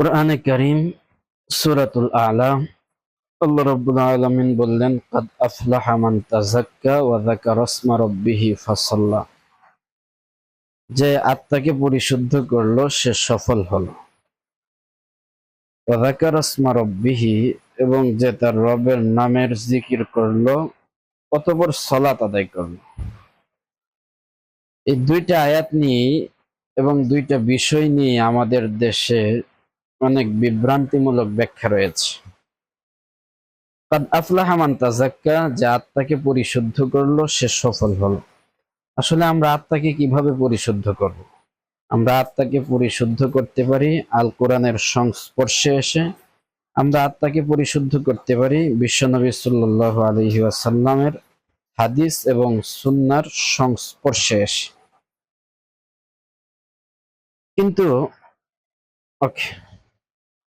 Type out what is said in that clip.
কোরআনে করিম, সুরাতুল আলা, আল্লাহ রব্বুল আলমিন বললেন, কদ আফলাহামান তাজাক্কা ওয়াদাকা রসমা রব্বিহি ফাসাল্লা। যে আত্মাকে পরিশুদ্ধ করল, সে সফল হলো। ওয়াদাকা রসমা রব্বিহি এবং যে তার রবের নামের জিকির করল, অতপর সলাত আদায় করল। এই দুইটা আয়াত নিয়ে এবং দুইটা বিষয় নিয়ে আমাদের দেশে অনেক বিভ্রান্তিমূলক ব্যাখ্যা রয়েছে। কাদ আফলাহা মান তাজাক্কা যে আত্মাকে পরিশুদ্ধ করল, সে সফল হলো। আসলে আমরা আত্মাকে কীভাবে পরিশুদ্ধ করব? আমরা আত্মাকে পরিশুদ্ধ করতে পারি, আল কোরআনের সংস্পর্শে এসে। আমরা আত্মাকে পরিশুদ্ধ করতে পারি, বিশ্বনবী সাল্লাহ আলহি আসাল্লামের হাদিস এবং সুন্নার সংস্পর্শে এসে। কিন্তু, ওকে